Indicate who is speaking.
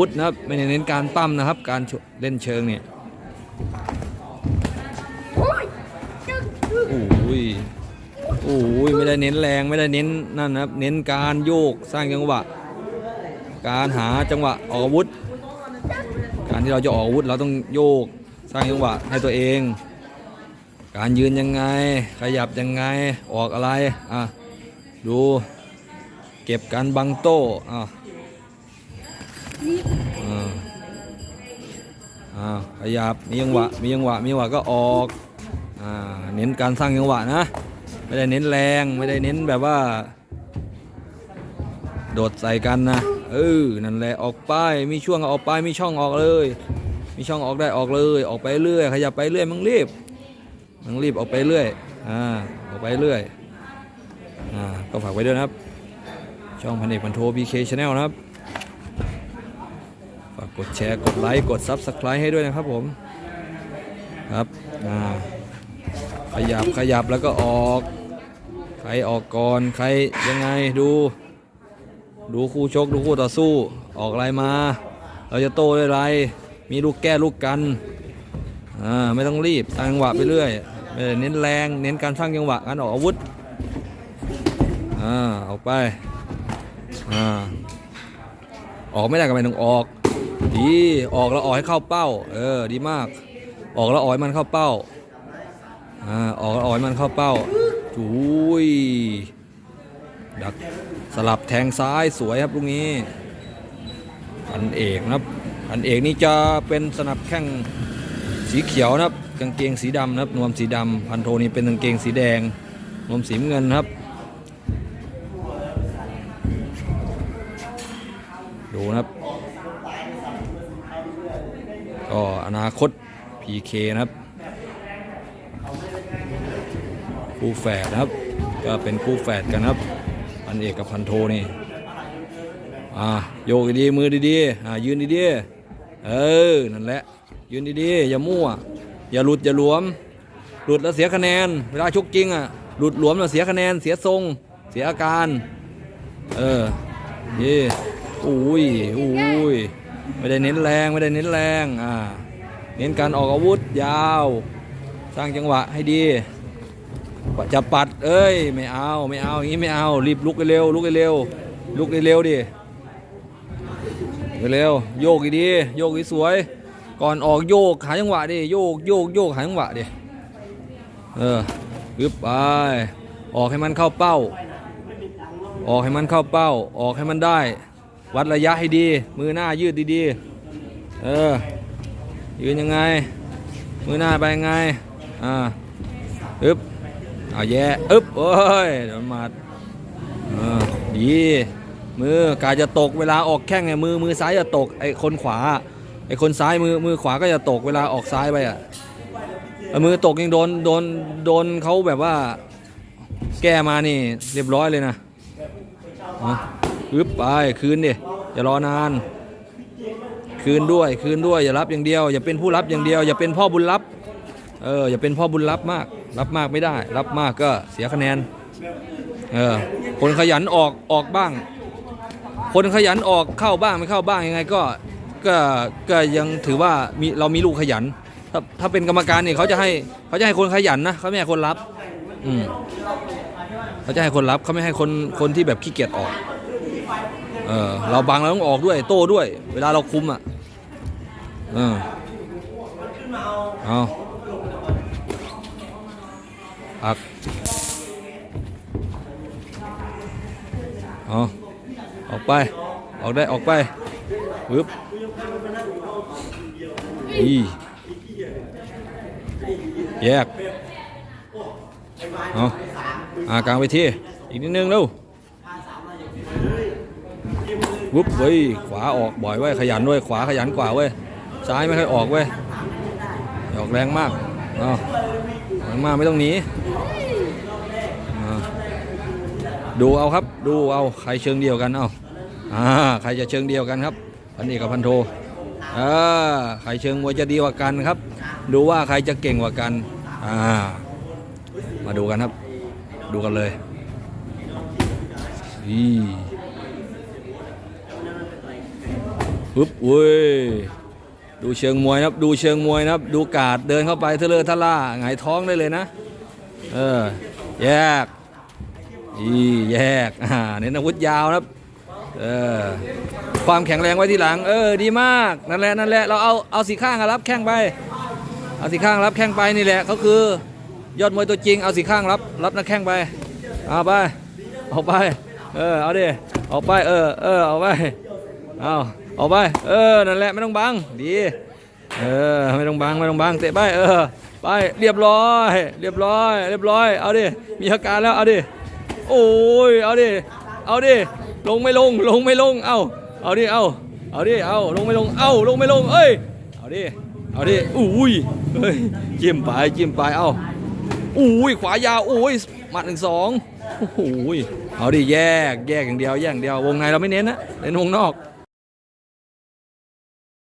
Speaker 1: พุทธนะครับไม่ได้เน้นการปั้มนะครับ การเล่นเชิงเนี่ยโอ้ยโอ้ยไม่ได้เน้นแรงไม่ได้เน้นนั่นนะครับ เน้นการโยกสร้างจังหวะ การหาจังหวะออกอาวุธ การที่เราจะออกอาวุธเราต้องโยกสร้างจังหวะให้ตัวเอง การยืนยังไง ขยับยังไงออกอะไรอะดู เก็บการบังโต้อะ อ่าอ่าขยับมีจังหวะมีจังหวะมีจังหวะก็ออกอ่าเน้นการสร้างจังหวะนะ ไม่ได้เน้นแรงไม่ได้เน้นแบบว่า โดดใส่กันนะเออนั่นแหละออกไปมีช่วงออกไปมีช่องออกเลย มีช่องออกได้ออกเลย ออกไปเรื่อยขยับไปเรื่อยมึงรีบมึงรีบออกไปเรื่อยอ่าออกไปเรื่อยอ่าก็ฝากไว้ด้วยนะครับ ช่องพันเอกพันโทพีเคชแนลนะครับ กดแชร์ กดไลค์ กด Subscribe ให้ด้วยนะครับผม ครับขยับขยับแล้วก็ออก ใครออกก่อน ใครยังไงดู ดูคู่ชก ดูคู่ต่อสู้ ออกอะไรมา เราจะโต้ด้วยไร มีลูกแก้ลูกกันอ่าไม่ต้องรีบสร้างจังหวะไปเรื่อยเน้นแรง เน้นการสร้างจังหวะการออกอาวุธอ่าออกไปอ่าออกไม่ได้ก็ไม่ต้องออก ดีออกแล้วออกให้เข้าเป้า เออ ดีมาก ออกแล้วออกมันเข้าเป้าอ่าออกแล้วออกมันเข้าเป้าจุยดักสลับแทงซ้ายสวยครับลูกนี้พันเอกนะครับพันเอกนี่จะเป็นสนับแข้งสีเขียวนะครับ กางเกงสีดำนะครับนวมสีดำพันโทนี่เป็นกางเกงสีแดงนวมสีเงินครับ ดูนะครับ ก็อนาคต PK นะครับ คู่แฝดนะครับ ก็เป็นคู่แฝดกันครับพันเอกกับพันโทนี่อ่าโยกดีมือดีๆอ่ายืนดีๆเออนั่นแหละ ยืนดีๆอย่ามั่ว อย่าหลุดอย่าหลวม หลุดแล้วเสียคะแนน เวลาชกจริงอะหลุดหลวมแล้วเสียคะแนนเสียทรง เสียอาการ เออนี่อุ้ยอุ้ย ไม่ได้เน้นแรงไม่ได้เน้นแรงอ่าเน้นการออกอาวุธยาว สร้างจังหวะให้ดีจะปัด เอ้ย ไม่เอาไม่เอาอย่างนี้ไม่เอารีบลุกเร็วลุกเร็วลุกเร็วดิเร็วโยกดีโยกสวย ก่อนออกโยกหาจังหวะดิโยกโยกโยกหาจังหวะดิเออยึบไปออกให้มันเข้าเป้า ออกให้มันเข้าเป้า ออกให้มันได้ วัดระยะให้ดี มือหน้ายืดดีๆ เออ ยืนยังไง มือหน้าไปยังไง อ่า อึบเอาแย่อึบโอ้ยโดนหมัดอ่าดี มือกายจะตก เวลาออกแข้งไงมือ มือซ้ายจะตก ไอ้คนขวา ไอ้คนซ้ายมือ มือขวาก็จะตก เวลาออกซ้ายไปอะมือตกยังโดน โดน โดนเขาแบบว่า แก้มานี่ เรียบร้อยเลยนะ อะอึ๊บไปคืนดิอย่ารอนาน คืนด้วยคืนด้วยอย่ารับอย่างเดียว อย่าเป็นผู้รับอย่างเดียว อย่าเป็นพ่อบุญรับเอออย่าเป็นพ่อบุญรับมาก รับมากไม่ได้ รับมากก็เสียคะแนนเออคนขยันออกออกบ้าง คนขยันออกเข้าบ้างไม่เข้าบ้างยังไงก็ก็ก็ยังถือว่ามีเรามีลูกขยัน ถ้าถ้าเป็นกรรมการเนี่ยเขาจะให้เขาจะให้คนขยันนะเขาไม่ให้คนรับอืมเขาจะให้คนรับเขาไม่ให้คนคนที่แบบขี้เกียจออก เออเราบังเราต้องออกด้วยโต้ด้วย เวลาเราคุมอะเออเอาอักเอาออกไป ออกได้ออกไปปึ๊บอีแยกเอาอากลางไปที่อีกนิดนึงเร็ว วุบเว้ยขวาออกบ่อยเว้ยขยันด้วยขวาขยันกว่าเว้ยซ้ายไม่ค่อยออกเว้ยออกแรงมากเอาแรงมากไม่ต้องหนีอ่าดูเอาครับ ดูเอาใครเชิงเดียวกันเอาอ่าใครจะเชิงเดียวกันครับพันเอกกับพันโทอ่าใครเชิงมวยจะดีกว่ากันครับ ดูว่าใครจะเก่งกว่ากันอ่ามาดูกันครับ ดูกันเลยอี ปึ๊บอุ้ยดูเชิงมวยนะครับ ดูเชิงมวยนะครับ ดูกาดเดินเข้าไปเทเลอทะล่าหงายท้องได้เลยนะ เออ แยกอีแยกอ่าเน้นอาวุธยาวนะครับ เออ ความแข็งแรงไว้ที่หลัง เออ ดีมาก นั่นแหละ นั่นแหละ เราเอา เอาสีข้างรับแข้งไป เอาสีข้างรับแข้งไปนี่แหละเขาคือยอดมวยตัวจริง เอาสีข้างรับ รับนักแข้งไป เอาไป เอาไป เออ เอาดิ เอาไป เออ เออ เอาไป เอา เอาไป เออ นั่นแหละไม่ต้องบัง ดี เออ ไม่ต้องบัง ไม่ต้องบัง เตะไป เออ ไป เรียบร้อย เรียบร้อย เรียบร้อย เอาดิ มีอาการแล้ว เอาดิ โอ้ย เอาดิ เอาดิ ลงไม่ลง ลงไม่ลง เอา เอาดิ เอา เอาดิ เอา ลงไม่ลง เอาลงไม่ลง เอ้ย เอาดิ เอาดิ อุ้ย เฮ้ย จิ้มไป จิ้มไป เอาอุ้ย ขวายาว อุ้ยหมัดหนึ่งสองโอ้โหเอาดิ แยก แยกอย่างเดียว แยกอย่างเดียว วงในเราไม่เน้นนะ เน้นวงนอก